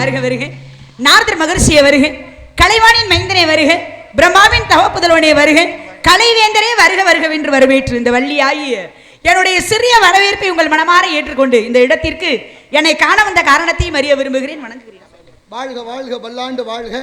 வருக வருக. நாரதர் மகர்ஷியை வருக. கலைவாணின் மைந்தனே வருக. பிரம்மாவின் தவப்புதல்வனே வருக. கலைவேந்தரே வருக வருகவென்று வரவேற்று இந்த வள்ளியாகிய என்னுடைய சிறிய வரவேற்பை உங்கள் மனமாற ஏற்றுக்கொண்டு இந்த இடத்திற்கு என்னை காண வந்த காரணத்தையும் அறிய விரும்புகிறேன். வணங்குகிறேன். வாழ்க வாழ்க பல்லாண்டு வாழ்க.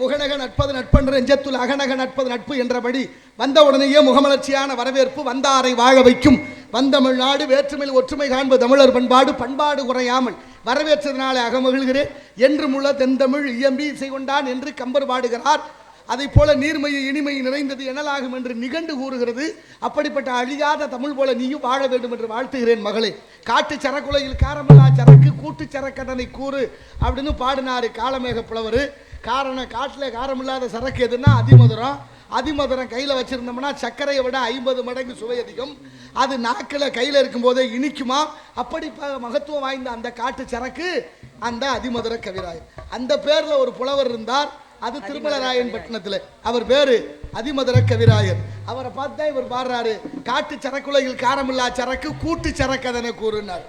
முகநக நட்பது நட்பென்ற நெஞ்சத்துள் அகநக நட்பது நட்பு என்றபடி வந்த உடனேயே முகமலர்ச்சியான வரவேற்பு வந்தாரை வாழ வைக்கும். வந்தமிழ்நாடு வேற்றுமையில் ஒற்றுமை காண்பு தமிழர் பண்பாடு பண்பாடு குறையாமல் வரவேற்றதினாலே அகமகிழ்கிறேன். என்று முள்ள தென்தமிழ் இயம்பி இசை கொண்டான் என்று கம்பர் பாடுகிறார். அதை போல நீர்மையை இனிமை நிறைந்தது எனலாகும் என்று நிகண்டு கூறுகிறது. அப்படிப்பட்ட அழியாத தமிழ் போல நீயும் வாழ வேண்டும் என்று வாழ்த்துகிறேன் மகளே. காட்டு சரக்குலையில் காரமல்லா சரக்கு கூட்டு சரக்கடனை கூறு அப்படின்னு பாடினாரு காலமேக புலவர். காரணம் காட்டில் காரமில்லாத சரக்கு எதுன்னா அதிமதுரம். அதிமதுரம் கையில் வச்சிருந்தோம்னா சர்க்கரையை விட ஐம்பது மடங்கு சுவை அதிகம். அது நாக்கில் கையில் இருக்கும்போதே இனிக்குமா? அப்படி மகத்துவம் வாய்ந்த அந்த காட்டு சரக்கு அந்த அதிமதுர கவிராயர். அந்த பேரில் ஒரு புலவர் இருந்தார். அது திருமலராயன் பட்டணத்தில். அவர் பேரு அதிமதுர கவிராயர். அவரை பார்த்து தான் இவர் பாடுறாரு. காட்டு சரக்குலையில் காரமில்லா சரக்கு கூட்டு சரக்கு அதனை கூறுனார்.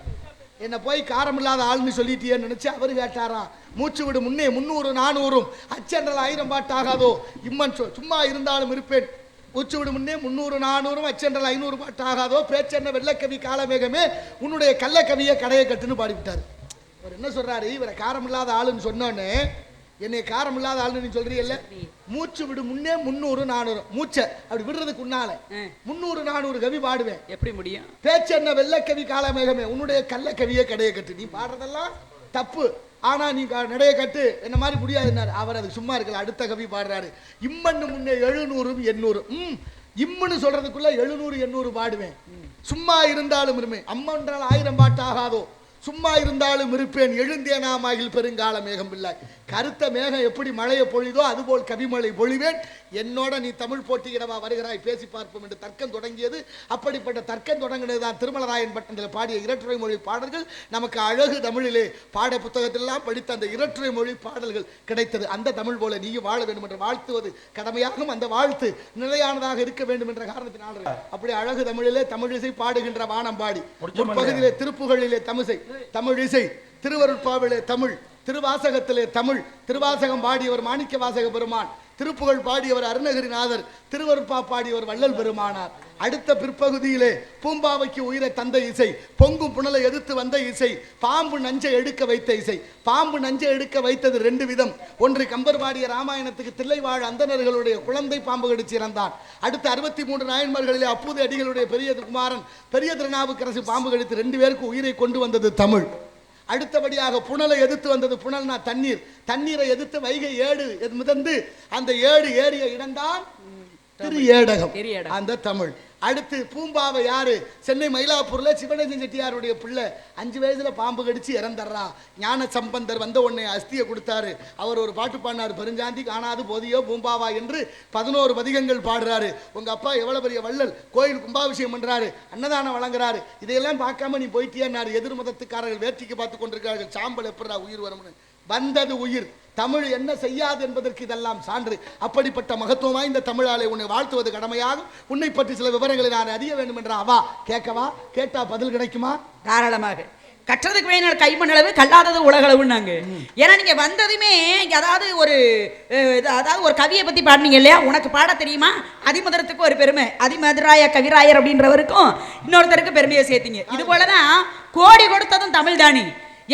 என்னை போய் காரமில்லாத ஆள்னு சொல்லிட்டியேன்னு நினைச்சு அவர் கேட்டாராம். மூச்சு விடு முன்னே முன்னூறு நானூறும். அச்சென்றல் ஆயிரம் பாட்டாகாதோ? இம்மன் சும்மா இருந்தாலும் இருப்பேன். மூச்சு விடு முன்னே முன்னூறு நானூறும் அச்சென்றல் ஐநூறு பாட்டாகாதோ? பேச்சென்ன வெள்ளக்கவி காலமேகமே உன்னுடைய கள்ளக்கவியை கடையை கட்டுன்னு பாடிவிட்டார். அவர் என்ன சொல்றாரு? இவரை காரமில்லாத ஆளுன்னு சொன்னோன்னே என்னை காரம் இல்லாத ஆளுன்னு நீ சொல்றீல்ல? மூச்சு விடு முன்னே முந்நூறு நானூறு. மூச்சை அப்படி விடுறதுக்கு உன்னால. முந்நூறு நானூறு கவி பாடுவேன். எப்படி முடியும்? பேச்சு என்ன வெள்ளக்கவி காலமேகமே உன்னுடைய கள்ளக்கவியை கடையை கட்டு. நீ பாடுறதெல்லாம் தப்பு. ஆனா நீ நடைய கட்டு என்ன மாதிரி முடியாதுன்னாரு. அவர் அது சும்மா இருக்கல அடுத்த கவி பாடுறாரு. இம்மன்னு முன்னே எழுநூறும் எண்ணூறு. ம் இம்முன்னு சொல்றதுக்குள்ள எழுநூறு எண்ணூறு பாடுவேன். சும்மா இருந்தாலும் இருமே. அம்மன்றால் ஆயிரம் பாட்டு ஆகாதோ? சும்மா இருந்தாலும் இருப்பேன். எழுந்தேனாமாகில் பெருங்கால மேகம் இல்லை கருத்த மேகம் எப்படி மழையை பொழிதோ அதுபோல் கவிமழை பொழிவேன். என்னோட நீ தமிழ் போட்டியிடவா வருகிறாய் பேசி பார்ப்போம் என்று தர்க்கம் தொடங்கியது. அப்படிப்பட்ட தர்க்கம் தொடங்கினது தான் திருமலராயன் பட்டணத்தில் பாடிய இரட்டுரை மொழி பாடல்கள். நமக்கு அழகு தமிழிலே பாட புத்தகத்திலெல்லாம் படித்த அந்த இரட்டுரை மொழி பாடல்கள் கிடைத்தது. அந்த தமிழ் போல நீயும் வாழ வேண்டும் என்று வாழ்த்துவது கடமையாகும். அந்த வாழ்த்து நிலையானதாக இருக்க வேண்டும் என்ற காரணத்தினால் அப்படி அழகு தமிழிலே தமிழிசை பாடுகின்ற வானம்பாடி முற்பகுதியிலே திருப்புகளிலே தமிசை தமிழிசை திருவருட்பாவிலே தமிழ் திருவாசகத்திலே தமிழ் திருவாசகம் பாடியவர் மாணிக்க வாசக பெருமான். திருப்புகழ் பாடியவர் அருணகிரிநாதர் திருவருட்பா பாடியவர் வள்ளல் பெருமானார். அடுத்த பிற்பகுதியிலே பூம்பாவைக்கு உயிரை தந்த இசை பொங்கும் புனலை எதிர்த்து வந்த இசை பாம்பு நஞ்சை எடுக்க வைத்த இசை. பாம்பு நஞ்சை எடுக்க வைத்தது ரெண்டு விதம். ஒன்று கம்பர் பாடிய ராமாயணத்துக்கு தில்லைவாழ் அந்தணர்களுடைய குழந்தை பாம்பு கடிச்சு இறந்தான். அடுத்து அறுபத்தி மூன்று நாயன்மார்களிலே அப்போது அடிகளுடைய பெரிய குமாரன் பெரிய திருநாவுக்கரசு பாம்பு கடித்து ரெண்டு பேருக்கு உயிரை கொண்டு வந்தது தமிழ். அடுத்தபடியாக புனலை எதிர்த்து வந்தது புனல்னா தண்ணீர். தண்ணீரை எதிர்த்து வைகை ஏடு மிதந்து அந்த ஏடு ஏறிய இடம்தான் திரு ஏடகம். அந்த தமிழ். அடுத்து பூம்பாவை யாரு? சென்னை மயிலாப்பூர்ல சிவனேசன் செட்டியாருடைய பிள்ளை. அஞ்சு வயசுல பாம்பு கடிச்சு இறந்துடுறா. ஞான சம்பந்தர் வந்த உடனே அஸ்தியை கொடுத்தாரு. அவர் ஒரு பாட்டு பாடினார் பெருஞ்சாந்தி காணாது போதியோ பூம்பாவா என்று பதினோரு பதிகங்கள் பாடுறாரு. உங்க அப்பா எவ்வளவு பெரிய வள்ளல் கோயில் கும்பாபிஷேகம் பண்றாரு அன்னதானம் வழங்குறாரு. இதையெல்லாம் பார்க்காம நீ போயிட்டியா எதிர் மதத்துக்காரர்கள் வேற்றிக்கு பார்த்து கொண்டிருக்கிறார்கள். சாம்பல் எப்படா உயிர் வரும்னு. வந்தது உயிர். தமிழ் என்ன செய்யாது என்பதற்கு இதெல்லாம் சான்று. அப்படிப்பட்ட மகத்துவமாய் இந்த தமிழாலை உன்னை வாழ்த்துவது கடமையாகும். உன்னை பற்றி சில விவரங்களை நான் அறிய வேண்டும் என்ற. அவா கேட்கவா? கேட்டா பதில் கிடைக்குமா? தாராளமாக. கற்றதுக்கு வேணும் கைமண்ணளவு கல்லாதது உலகளவுன்னாங்க. ஏன்னா நீங்க வந்ததுமே ஏதாவது அதாவது ஒரு அதாவது ஒரு கவியை பத்தி பாடினீங்க இல்லையா? உனக்கு பாட தெரியுமா? அதிமதுரத்துக்கு ஒரு பெருமை. அதிமதுராய கவிராயர் அப்படின்றவருக்கும் இன்னொருத்தருக்கு பெருமையை சேர்த்தீங்க. இது போலதான் கோடி கொடுத்ததும் தமிழ் தானே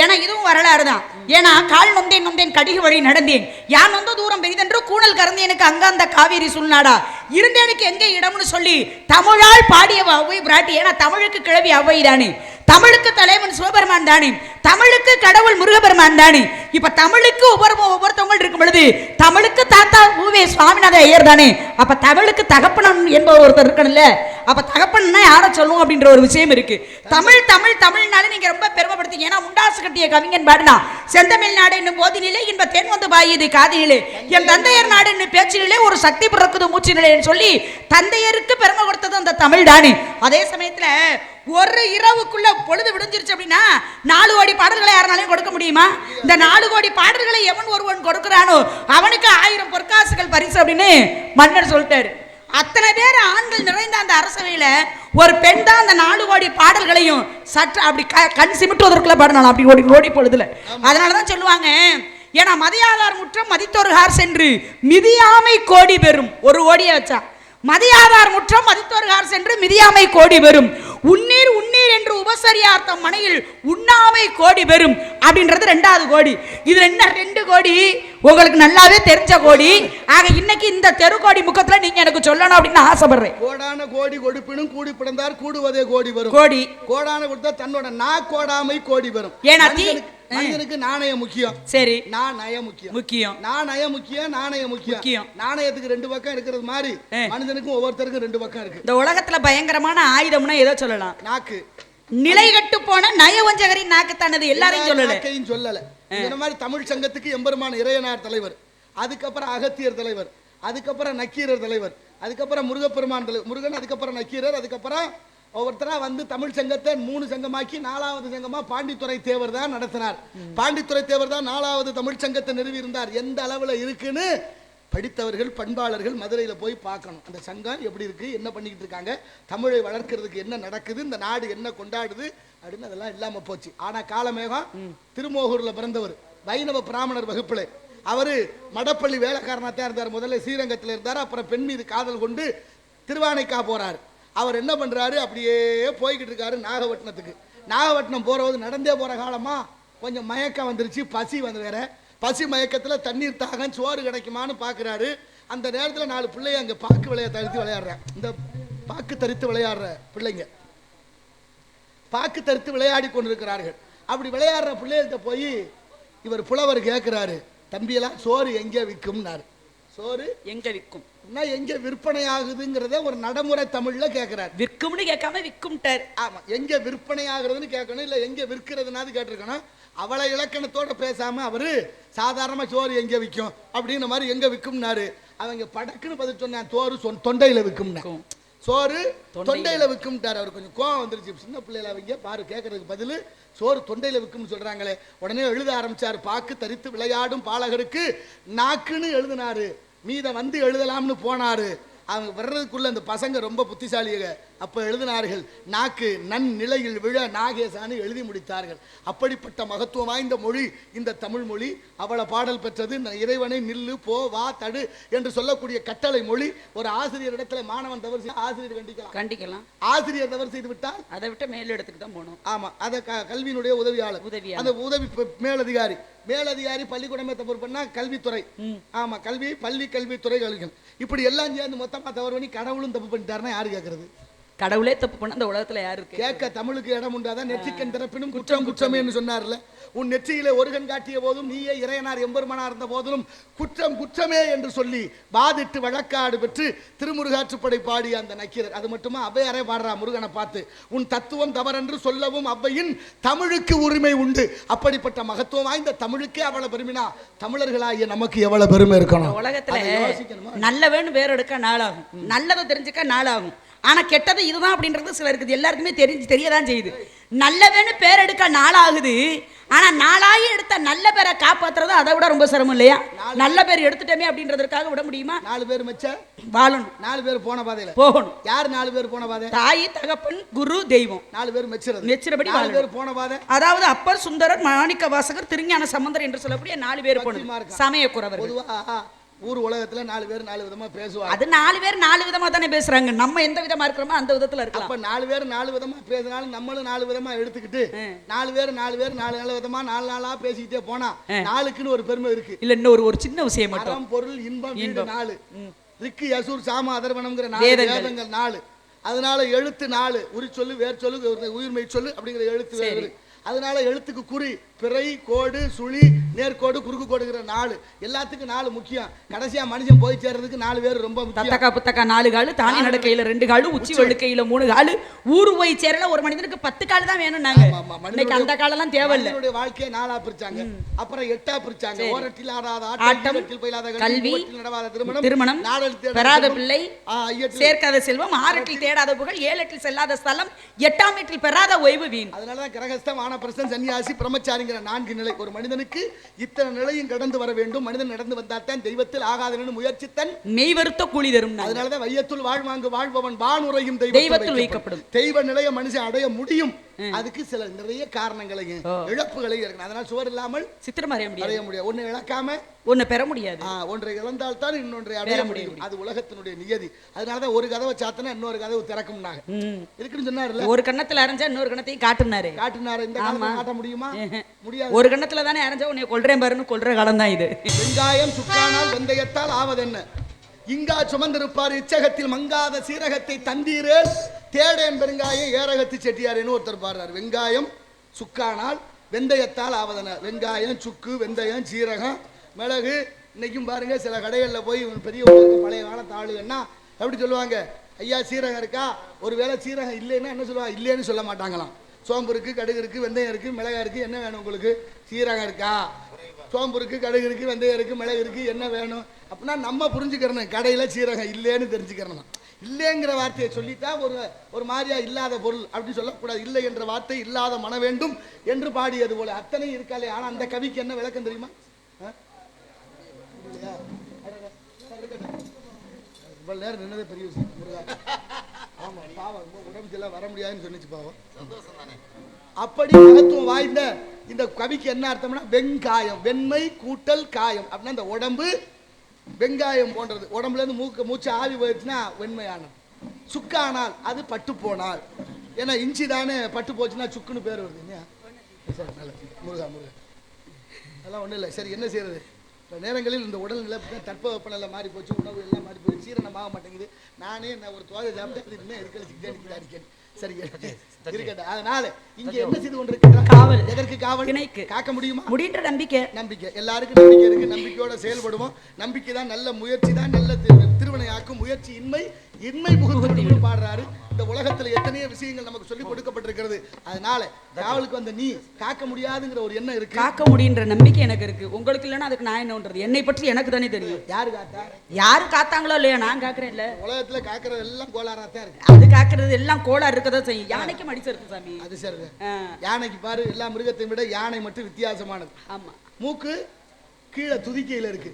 ஏன்னா இதுவும் வரலாறு தான். ஏன்னா கால் நொந்தேன் நொந்தேன் கடிகு வழி நடந்தேன். யான் வந்து தூரம் பெரிதென்று கூணல் கறந்தேனுக்கு அங்காந்த காவேரி சுள்நாடா இருந்தேனுக்கு எங்கே இடம்னு சொல்லி தமிழால் பாடிய அவ்வை பிராட்டி. ஏன்னா தமிழுக்கு கிழவி அவை தானே தமிழுக்கு தலைவன் சிவபெருமான் தானே. தமிழுக்கு கடவுள் முருகபெருமான் தானே. இப்ப தமிழுக்கு ஒவ்வொரு ஒவ்வொருத்தவங்க இருக்கும் பொழுது தமிழுக்கு தாத்தா ஊவே சுவாமிநாத ஐயர் தானே. அப்ப தமிழுக்கு தகப்பனன் என்பவர் ஒருத்தர் இருக்கணும்ல. அப்ப தகப்பன்னா யாரை சொல்லுவோம் அப்படின்ற ஒரு விஷயம் இருக்கு. தமிழ் தமிழ் தமிழ்னால நீங்க ரொம்ப பெருமைப்படுத்தீங்க. ஏன்னா முண்டாசு கட்டிய கவிஞன் பாடுனா செந்தமிழ் நாடு என்னும் போதினிலே இன்ப தேன் வந்து பாயுது காதினிலே. என் தந்தையர் நாடு என்னும் பேச்சினிலே ஒரு சக்தி பிறக்குது மூச்சினிலேன்னு சொல்லி தந்தையருக்கு பெருமை கொடுத்தது அந்த தமிழ் தானே. அதே சமயத்துல ஒரு இரவுக்குள்ள பொழுது விடிஞ்சிருச்சு அப்படின்னா நாலு கோடி பாடல்களை யாருனாலையும் கொடுக்க முடியுமா? இந்த நாலு கோடி பாடல்களை எவன் ஒருவன் கொடுக்கிறானோ அவனுக்கு ஆயிரம் பொற்காசுகள் பரிசு அப்படின்னு மன்னர் சொல்லிட்டாரு. அத்தனை பேர் ஆண்கள் நிறைந்த அந்த அரசவையில ஒரு பெண் தான் அந்த நாலு கோடி பாடல்களையும் சற்று அப்படி க- கண் சிமிட்டுவதற்குள்ள பாடணும் அப்படி ஓடி ஓடி பொழுதுல. அதனாலதான் சொல்லுவாங்க ஏன்னா மதியாதார் முற்றம் மதித்தொருகார் சென்று மிதியாமை கோடி பெறும். ஒரு கோடியை வச்சா மதியாதார் முற்றம் மதித்தொருகார் சென்று மிதியாமை கோடி பெறும். உன்னீர் உன்னீர் என்று உபசரியார்த்தம் மனையில் உண்ணாமை கோடி பெறும் அப்படின்றது ரெண்டாவது கோடி. இதுல என்ன ரெண்டு கோடி. உங்களுக்கு நல்லாவே தெரிஞ்ச கோடி. ஆக இன்னைக்கு இந்த தெரு கோடி முகத்துல நீங்க எனக்கு சொல்லணும் அப்படின்னு ஆசைப்படுறேன். கோடான கோடி கொடுப்பினும் கூடி பிறந்தார் கூடுவதே கோடி வரும். கோடி. கோடான கொடுத்தா தன்னோட நா கோடாமை கோடி வரும். ஏன்னா மனிதனுக்கு- நாணயம் முக்கியம். சரி. நான் முக்கியம். முக்கியம். நான் முக்கியம் நாணயம் முக்கியம். முக்கியம். நாணயத்துக்கு ரெண்டு பக்கம் இருக்கிறது மாதிரி. மனிதனுக்கும் ஒவ்வொருத்தருக்கும் ரெண்டு பக்கம் இருக்கு. இந்த உலகத்துல பயங்கரமான ஆயுதம்னா ஏதோ சொல்லலாம். நாக்கு. நிலை கட்டு போன நயவஞ்சகரின் நாக்குத்தானது எல்லாரையும் சொல்லல. நாக்கையும் சொல்லல. இந்த மாதிரி தமிழ் சங்கத்துக்கு எம்பெருமான் இறையனார் தலைவர் அதுக்கப்புறம் அகத்தியர் தலைவர் அதுக்கப்புறம் நக்கீரர் தலைவர் அதுக்கப்புறம் முருகப்பெருமான் தலைவர் முருகன் அதுக்கப்புறம் நக்கீரர் அதுக்கப்புறம் ஒவ்வொருத்தராக வந்து தமிழ் சங்கத்தை மூணு சங்கமாக்கி நாலாவது சங்கமாக பாண்டித்துறை தேவர் தான் நடத்தினார். பாண்டித்துறை தேவர் தான் நாலாவது தமிழ் சங்கத்தை நிறுவி இருந்தார் எந்த அளவில் இருக்குன்னு படித்தவர்கள் பண்பாளர்கள் மதுரையில் போய் பார்க்கணும். அந்த சங்கம் எப்படி இருக்குது என்ன பண்ணிக்கிட்டு இருக்காங்க தமிழை வளர்க்கறதுக்கு என்ன நடக்குது இந்த நாடு என்ன கொண்டாடுது அப்படின்னு அதெல்லாம் இல்லாமல் போச்சு. ஆனால் காலமேகம் திருமோகூரில் பிறந்தவர் வைணவ பிராமணர் வகுப்பில். அவர் மடப்பள்ளி வேலைக்காரனாத்தான் இருந்தார். முதல்ல ஸ்ரீரங்கத்தில் இருந்தார். அப்புறம் பெண் மீது காதல் கொண்டு திருவானைக்கா போகிறார் அவர் என்ன பண்ணுறாரு அப்படியே போய்கிட்டு இருக்காரு நாகப்பட்டினத்துக்கு. நாகப்பட்டினம் போகிறது நடந்தே போகிற காலமாக கொஞ்சம் மயக்கம் வந்துருச்சு பசி வந்து வேற. பசி மயக்கத்தில் தண்ணீர் தாகம் சோறு கிடைக்குமான்னு பார்க்குறாரு அந்த நேரத்தில் நாலு பிள்ளைய அங்கே பாக்கு விளைய தரித்து விளையாடுறேன் இந்த பாக்கு தரித்து விளையாடுற பிள்ளைங்க. பாக்கு தரித்து விளையாடி கொண்டிருக்கிறார்கள். அப்படி விளையாடுற பிள்ளைகள்கிட்ட போய் இவர் புலவர் கேட்குறாரு தம்பியெல்லாம் சோறு எங்கே விற்கும்னாரு சோறு எங்கே விற்கும் என்ன எங்க விற்பனை ஆகுதுங்கிறத ஒரு நடைமுறை தமிழ்ல கேட்கிறாரு விற்கும்னு கேட்காம விற்கும்ட்டார். ஆமா எங்க விற்பனை ஆகுறதுன்னு கேட்கணும் இல்ல எங்க விற்கிறதுனாது கேட்டிருக்கணும். அவளை இலக்கணத்தோட பேசாம அவரு சாதாரணமா சோறு எங்க விற்கும் அப்படின்ற மாதிரி எங்க விற்கும்னாரு அவங்க படக்குன்னு பதில் சொன்னான் சோறு சொன் தொண்டையில விற்கும்னா விற்கும். சோறு தொண்டையில. விற்கும்ட்டாரு அவர். கொஞ்சம் கோவம் வந்துருச்சு. சின்ன பிள்ளைல அவங்க பாரு கேட்கறதுக்கு பதில் சோறு தொண்டையில விற்கும்னு சொல்றாங்களே. உடனே எழுத ஆரம்பிச்சாரு பாக்கு தரித்து விளையாடும் பாலகருக்கு நாக்குன்னு எழுதினாரு. மீதை வந்து எழுதலாம்னு போனாரு. அவங்க வர்றதுக்குள்ளே அந்த பசங்க ரொம்ப புத்திசாலியாக அப்ப எழுதினார்கள் நாக்கு நன் நிலையில் விழ நாகேசானு எழுதி முடித்தார்கள். அப்படிப்பட்ட மகத்துவம் வாய்ந்த மொழி இந்த தமிழ் மொழி. அவளை பாடல் பெற்றது இறைவனை நில்லு போ வா தடு என்று சொல்லக்கூடிய கட்டளை மொழி. ஒரு ஆசிரியரிடத்துல மாணவன் தவறு செய்ய ஆசிரியர் கண்டிக்கலாம். கண்டிக்கலாம். ஆசிரியர் தவறு செய்து விட்டால்? அதை விட்டு மேல் இடத்துக்கு தான் போகணும். ஆமா அத கல்வியினுடைய உதவியாளர். உதவியாளர். அந்த உதவி மேலதிகாரி. மேலதிகாரி பள்ளிக்கூடமே தவறு பண்ணா கல்வித்துறை. ஆமா கல்வி பள்ளி கல்வித்துறை கல்விகள். இப்படி எல்லாம் சேர்ந்து மொத்தமா தவறு பண்ணி கடவுளும் தப்பு பண்ணிட்டாருன்னா யாரு கேக்குறது? கடவுளே தப்பு பண்ண அந்த உலகத்துல யாரு இருக்கு? கேட்க தமிழுக்கு இடம் உண்டாதான் நெற்றிக்கண் திறப்பினும் குற்றம் குற்றமே என்று சொன்னார்ல. உன் நெற்றியிலே ஒரு கண் காட்டிய போதும் நீயே இறையனார் எம்பெருமானார் இருந்த போதிலும் குற்றம் குற்றமே என்று சொல்லி வாதிட்டு வழக்காடு பெற்று திருமுருகாற்றுப்படை பாடிய அந்த நக்கீரர். அது மட்டுமா? அவ்வையாரே பாடுறா முருகனை பார்த்து. உன் தத்துவம் தவறென்று சொல்லவும் அவ்வையின் தமிழுக்கு உரிமை உண்டு. அப்படிப்பட்ட மகத்துவம் வாய்ந்த தமிழுக்கே அவ்வளவு பெருமினா தமிழர்களாகிய நமக்கு எவ்வளவு பெருமை இருக்கணும்? உலகத்துல? நல்லவன்னு பேர் எடுக்க நாளாகும். நல்லதை தெரிஞ்சுக்க நாளாகும். ஆனா கெட்டது இதுதான் அப்படின்றது சிலருக்கு இது எல்லாருக்குமே தெரிஞ்சு தெரியதான் செய்யுது. நல்லவன்னு பேர் எடுக்க நாளாகுது. ஆனா நாளாகி எடுத்த நல்ல பேரை காப்பாத்துறது அதை விட ரொம்ப சிரமம் இல்லையா? நல்ல பேர். எடுத்துட்டோமே அப்படின்றதுக்காக விட முடியுமா? நாலு பேர் மெச்ச வாழணும். நாலு பேர் போன பாதையில. போகணும். யார் நாலு பேர் போன பாதை? தாய் தகப்பன் குரு தெய்வம். நாலு பேர் மெச்சுறது. மெச்சுறபடி நாலு. பேர் போன பாதை. அதாவது அப்பர் சுந்தரர் மாணிக்க வாசகர் திருஞான சம்பந்தர் என்று சொல்லக்கூடிய நாலு பேர் பக்திமா போகணும். இருக்கா. ஊர் உலகத்துல நாலு பேர் நாலு விதமா பேசுவாங்க. அது நாலு பேர் நாலு விதமா தானே பேசுறாங்க. நம்ம எந்த விதமா இருக்கிறோமோ அந்த விதத்துல இருக்கலாம். அப்ப நாலு பேர் நாலு விதமா பேசினாலும் நம்மளும் நாலு விதமா எடுத்துக்கிட்டு நாலு பேர் நாலு பேர் நாலு நாலு விதமா நாலு நாளா பேசிக்கிட்டே போனா நாளுக்குன்னு ஒரு பெருமை இருக்கு. இல்ல இன்னொரு ஒரு சின்ன விஷயம் மட்டும். பொருள் இன்பம் இன்பம். நாலு. ரிக்கு யசூர் சாம அதர்வனம்ங்கிற நாலு வேதங்கள். நாலு. அதனால எழுத்து நாலு. உரி சொல்லு வேர் சொல்லு உயிர்மை சொல்லு அப்படிங்கிற எழுத்து அதனால எழுத்துக்கு குறி பிறை கோடு சுழி நேர்கோடு குறுக்கு கோடுங்கிற நாலு. எல்லாத்துக்கும் நாலு முக்கியம். கடைசியா மனுஷன் போய் சேர்றதுக்கு நாலு பேர் ரொம்ப தத்தக்கா புத்தக்கா நாலு காலு தானி நடக்கையில ரெண்டு காலு உச்சி வெளுக்கையில மூணு காலு. ஊரு போய் சேரல ஒரு மனிதனுக்கு பத்து கால் தான் வேணும் நாங்க. இன்னைக்கு அந்த காலெல்லாம் தேவையில்ல. மனிதனுடைய வாழ்க்கையை நாலா பிரிச்சாங்க. அப்புறம் எட்டா பிரிச்சாங்க. ஓரட்டில் ஆடாத ஆட்டம், கல்வி, நடவாத திருமணம் திருமணம், பெறாத பிள்ளை, சேர்க்காத செல்வம் ஆறட்டில் தேடாத புகழ் ஏழெட்டில் செல்லாத ஸ்தலம் எட்டாம் எட்டில் பெறாத ஓய்வு வீண். அதனாலதான் கிரகஸ்தம் வானப்பிரசன் சன்னியாசி பிரம்மச்சாரிங்கிற நான்கு நிலை. ஒரு மனிதனுக்கு இத்தனை நிலையும் கடந்து வர வேண்டும். மனிதன் நடந்து வந்தால்தான் தெய்வத்தில் ஆகாதனு முயற்சித்தன். மெய் வருத்த கூலி தரும் அதனாலதான் வையத்துள் வாழ்வாங்கு வாழ்பவன் வானுரையும் தெய்வத்தில் வைக்கப்படும். தெய்வ நிலைய மனுஷன் அடைய முடியும். அதுக்கு சில நிறைய காரணங்களையும். இழப்புகளையும் இருக்கணும் அதனால சுவர் இல்லாமல் சித்திரம் அறிய முடியாது. அடைய முடியாது. ஒண்ணு இழக்காம ஒண்ணு பெற முடியாது. ஒன்றை இழந்தால் தான் இன்னொன்றை அடைய முடியும். அது உலகத்தினுடைய நியதி. அதனாலதான் ஒரு கதவை சாத்தினா இன்னொரு கதவு திறக்கும்னாங்க. ம். இருக்குன்னு சொன்னார்ல ஒரு கண்ணத்துல அரைஞ்சா இன்னொரு கண்ணத்தையும் காட்டுனாரு காட்டினாரு. இந்த காட்ட முடியுமா? முடியாது. ஒரு கண்ணத்துல தானே அரைஞ்சா உன்னை கொல்றேன் பாருன்னு கொல்ற காலம் தான் இது. வெங்காயம் சுக்கானால் வெந்தயத்தால் ஆவதென்ன? இங்கா சுமந்திருப்பார் இச்சகத்தில் மங்காத சீரகத்தை தந்தீரேல் தேடேன் பெருங்காயம் ஏரகத்து செட்டியாரேன்னு ஒருத்தர் பாடுறார். வெங்காயம் சுக்கானால் வெந்தயத்தால் ஆவதென்ன? வெங்காயம் சுக்கு வெந்தயம் சீரகம் மிளகு இன்னைக்கும் பாருங்க சில கடைகளில் போய் பெரிய பழைய காலத்து தாளுன்னா எப்படி சொல்லுவாங்க? ஐயா சீரகம் இருக்கா? ஒருவேளை சீரகம் இல்லைன்னா என்ன சொல்லுவாங்க? இல்லைன்னு சொல்ல மாட்டாங்களாம். சோம்பு இருக்கு கடுகு இருக்கு வெந்தயம் இருக்கு மிளகா இருக்கு என்ன வேணும் உங்களுக்கு? சீரகம் இருக்கா? சோம்பு இருக்கு கடுகு இருக்கு வெந்தயம் இருக்கு மிளகு இருக்கு என்ன வேணும்? அப்படின்னா நம்ம புரிஞ்சுக்கிறணும் கடையில சீரகம் இல்லைன்னு தெரிஞ்சுக்கிறணும். இல்லைங்கிற வார்த்தையை சொல்லிட்டா ஒரு ஒரு மாதிரியா இல்லாத பொருள் அப்படின்னு சொல்லக்கூடாது. இல்லை என்ற வார்த்தை இல்லாத மன வேண்டும் என்று பாடியது போல. அத்தனை இருக்காளே ஆனா அந்த கவிக்கு என்ன விளக்கம் தெரியுமா? இவ்வளவு நேரம் நின்னதே பெரிய விஷயம் முருகா. ஆமா பாவம் உடம்பு சரியில்லை, வர முடியாதுன்னு சொன்னிச்சு பாவம். அப்படி மகத்துவம் வாய்ந்த இந்த கவிக்கு என்ன அர்த்தம்னா வெங்காயம் வெண்மை கூட்டல் காயம். அப்படின்னா இந்த உடம்பு வெங்காயம் போன்றது. உடம்புல இருந்து மூக்க மூச்சு ஆவி போயிடுச்சுன்னா வெண்மையானது. சுக்கானால் அது பட்டு போனால். ஏன்னா இஞ்சி தானே பட்டு போச்சுன்னா சுக்குன்னு பேர் வருது இல்லையா? சரி நல்லது. முருகா முருகா. அதெல்லாம் ஒன்றும் இல்லை. சரி என்ன செய்யறது? நேரங்களில் இந்த உடல்நிலை தட்பவெப்பநிலை மாறி போச்சு உணவு எல்லாம் மாறி போச்சு சீரணமாக மாட்டேங்குது. நானே நான் ஒரு தோகை சாப்பிட்டு அது இன்னும் இருக்கிறதுக்கு அடிக்கேன் சரி இருக்கட்டும். அதனால இங்க என்ன செய்து கொண்டிருக்கிறார் காவல். எதற்கு காவல்? திணைக்கு. காக்க முடியுமா? முடின்ற நம்பிக்கை. நம்பிக்கை. எல்லாருக்கும் நம்பிக்கை இருக்கு. நம்பிக்கையோட செயல்படுவோம். நம்பிக்கை தான் நல்ல முயற்சி தான் நல்ல திருவினையாக்கும் முயற்சி இன்மை இன்மை புகுத்தி பாடுறாரு. இந்த உலகத்துல எத்தனையோ விஷயங்கள் நமக்கு சொல்லி கொடுக்கப்பட்டிருக்கிறது. அதனால காவலுக்கு வந்த நீ காக்க முடியாதுங்கிற ஒரு எண்ணம் இருக்கு. காக்க முடியுன்ற நம்பிக்கை எனக்கு இருக்கு. உங்களுக்கு இல்லைன்னா அதுக்கு நான் என்ன பண்றது என்னை பற்றி எனக்கு தானே தெரியும். யாரு காத்தா? யாரு காத்தாங்களோ இல்லையா நான் காக்குறேன்ல. உலகத்துல காக்கிறது எல்லாம் கோளாறா தான் இருக்கு. அது காக்குறது எல்லாம் கோளாறு இருக்கதா செய்யும். யானைக்கும் அடிச்சிருக்கு சாமி. அது சரி யானைக்கு பாரு எல்லா மிருகத்தையும் விட யானை மட்டும் வித்தியாசமானது. ஆமா. மூக்கு கீழே துதிக்கையில இருக்கு.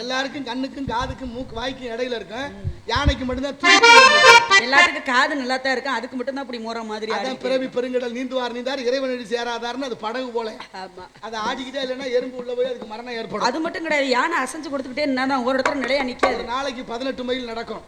எல்லாருக்கும் கண்ணுக்கும் காதுக்கும் மூக்கு வாய்க்கும் இடையில இருக்கும். யானைக்கு மட்டும்தான். எல்லாத்துக்கும் காது நல்லா தான் இருக்கும். அதுக்கு மட்டும் தான் இப்படி முறை மாதிரி அதான். பிறவி பெருங்கடல் நீந்துவார் நீந்தார் இறைவனடி சேராதார்னு அது படகு போல. ஆமா. அதை ஆடிக்கிட்டே இல்லைன்னா எறும்பு உள்ள போய் அதுக்கு மரணம் ஏற்படும். அது மட்டும் கிடையாது. யானை அசைஞ்சு கொடுத்துக்கிட்டே இருந்தா ஒரு இடத்துல நிலையா நிக்காது. ஒரு நாளைக்கு பதினெட்டு மைல் நடக்கும்.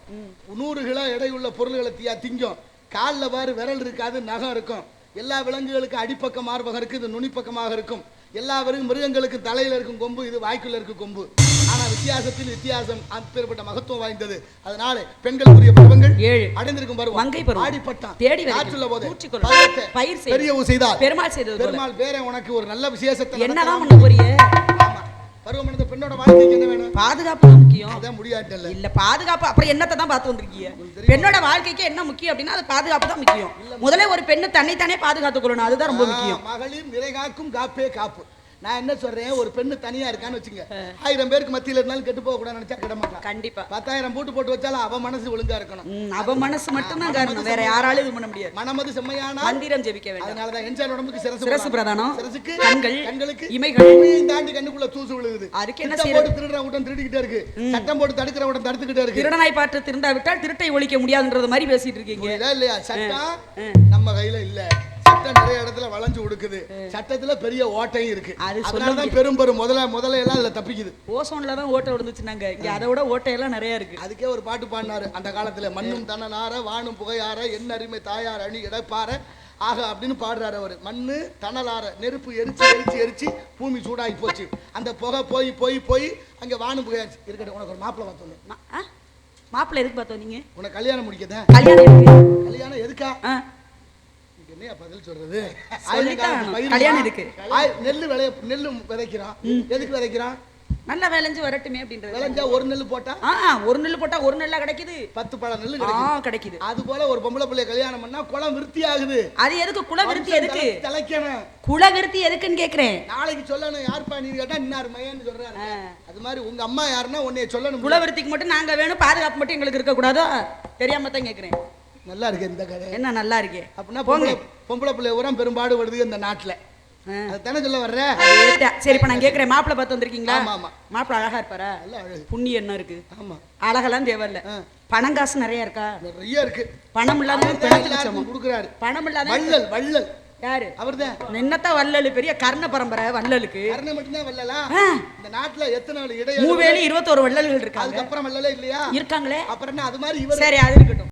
நூறு கிலோ எடையுள்ள பொருள்களை தீயா திங்கும். காலில் பாரு விரல் இருக்காது நகம் இருக்கும். எல்லா விலங்குகளுக்கும் அடிப்பக்கம் மார்பகம் இருக்கு இது நுனிப்பக்கமாக இருக்கும். எல்லா விலங்கு மிருகங்களுக்கும் தலையில இருக்கும் கொம்பு இது வாய்க்குள்ள இருக்கும் கொம்பு ஆனா வித்தியாசத்தில் வித்தியாசம் அப்பேற்பட்ட மகத்துவம் வாய்ந்தது அதனால பெண்களுக்குரிய பருவங்கள் ஏழு அடைந்திருக்கும் பருவம் மங்கை பருவம். ஆடிப்பட்டான் தேடி. காற்றுள்ள போது பயிர். பெரிய செய்தார் பெருமாள் செய்தது. பெருமாள் பேர உனக்கு ஒரு நல்ல விசேஷத்தை என்னதான் நடத்தலாம். பண்ண போறிய ஆமா பருவம் இந்த பெண்ணோட வாழ்க்கைக்கு என்ன வேணும்? பாதுகாப்பு தான் முக்கியம். அதான் முடியாட்டல்ல. இல்ல பாதுகாப்பு அப்புறம் என்னத்தை தான் பார்த்து வந்திருக்கீங்க? பெண்ணோட வாழ்க்கைக்கு என்ன முக்கியம் அப்படின்னா அது பாதுகாப்பு தான் முக்கியம். முதல்ல ஒரு பெண்ணு தன்னைத்தானே பாதுகாத்துக் கொள்ளணும். அதுதான் ரொம்ப முக்கியம். மகளிர் நிறைகாக்கும் காப்பே காப்பு. நான் என்ன சொல்றேன்? ஒரு பெண்ணு தனியா இருக்கான்னு வச்சுங்க ஆயிரம் பேருக்கு மத்தியில இருந்தாலும் கெட்டு போக கூடாது நினைச்சா கிட மாட்டான் கண்டிப்பா. பத்தாயிரம் பூட்டு போட்டு வச்சாலும் அவன் மனசு ஒழுங்கா இருக்கணும். அவ மனசு மட்டும்தான் காரணம். வேற யாராலும் இது பண்ண முடியாது. மனமது செம்மையானால் மந்திரம் ஜெபிக்க வேண்டாம். அதனாலதான் எஞ்சால் உடம்புக்கு சிரசு சிரசு பிரதானம். சிரசுக்கு கண்கள் கண்களுக்கு இமைகள். இமையையும் தாண்டி கண்ணுக்குள்ள தூசு விழுகுது. அதுக்கு என்ன? போட்டு திருடுற உடன் திருடிக்கிட்டே இருக்கு. சட்டம் போட்டு தடுக்கிற உடன் தடுத்துக்கிட்டே இருக்கு. திருடனாய் பாற்று திருந்தாவிட்டால் திருட்டை ஒழிக்க முடியாதுன்றது மாதிரி பேசிட்டு இருக்கீங்க. இல்லையா? சட்டம் நம்ம கையில இல்ல. சட்டம் நிறைய இடத்துல வளைஞ்சு கொடுக்குது சட்டத்துல பெரிய ஓட்டையும் இருக்கு. அதனாலதான் பெரும் பெரும் முதல்ல முதல்ல எல்லாம் அதுல தப்பிக்குது. ஓசோன்ல தான் ஓட்டை விழுந்துச்சுனாங்க இங்க அதை விட ஓட்டையெல்லாம் நிறைய இருக்கு. அதுக்கே ஒரு பாட்டு பாடினாரு. அந்த காலத்துல மண்ணும் தன்னனார வானும் புகையார என் அருமை தாயார் அணி இடப்பார ஆக அப்படின்னு பாடுறாரு அவரு. மண்ணு தணலார நெருப்பு எரிச்சு எரிச்சு எரிச்சு பூமி சூடாகி போச்சு. அந்த புகை போய் போய் போய் அங்க வானும் புகையாச்சு. இருக்கட்டும் உனக்கு ஒரு மாப்பிள்ளை பார்த்தோம்? மாப்பிள்ளை எதுக்கு பார்த்தோம் நீங்க உனக்கு கல்யாணம் முடிக்கதான் கல்யாணம் கல்யாணம் எதுக்கா? என்னையா பதில் சொல்றது? கல்யாணம். இருக்கு. விளைய விதைக்கிறான். எதுக்கு விதைக்கிறான்? நல்லா விளைஞ்சு வரட்டுமே அப்படின்றது. விளைஞ்சா ஒரு நெல்லு போட்டா? ஆ ஒரு நெல் போட்டா ஒரு நெல்லா கிடைக்குது. பத்து பழம் கிடைக்கும் கிடைக்குது. அது போல ஒரு பொம்பளை பிள்ளைய கல்யாணம் பண்ணா குளம் விருத்தி ஆகுது. அது எதுக்கு குல விருத்தி எதுக்கு? தலை- தலைக்கணும். குல விருத்தி எதுக்குன்னு கேக்குறேன். நாளைக்கு சொல்லணும் யாருப்பா நீ கேட்டா இன்னார் மையன்னு சொல்றாரு. அது மாதிரி உங்க அம்மா யாருன்னா உன்னைய சொல்லணும். குல விருத்திக்கு மட்டும் நாங்க வேணும் பாதுகாப்பு மட்டும் எங்களுக்கு இருக்க கூடாதோ தெரியாம தான் கேக்குறேன். நல்லா இருக்கு இந்த கதை. என்ன நல்லா இருக்கே? அப்படின்னா போங்க. பொம்பளை பொம்பளை பிள்ளை உரம் பெரும்பாடு வருது இந்த நாட்டுல. அதுதானே சொல்ல வர்ற. சரி இப்ப நான் கேக்குறேன். மாப்பிள்ளை பார்த்து வந்திருக்கீங்களா? ஆமா, ஆமா. மாப்பிள்ளை அழகா இருப்பாரா? புண்ணியம் என்ன இருக்கு. ஆமா. அழகெல்லாம் தேவையில்ல. பணம் காசு நிறைய இருக்கா? நிறைய இருக்கு. பணம் இல்லாத கொடுக்குறாரு? பணம் இல்லாத வள்ளல் வள்ளல். யாரு? அவர்தான். நின்னத்தான் வள்ளலு பெரிய கர்ண பரம்பரை வள்ளலுக்கு. கருணை மட்டும்தான் வள்ளலா. இந்த நாட்டுல எத்தனை இடைய மூவேலி இருபத்தோரு வள்ளல்கள் இருக்காங்க. அதுக்கப்புறம் வள்ளலே இல்லையா? இருக்காங்களே? அப்புறம் அது மாதிரி சரி அது இருக்கட்டும்.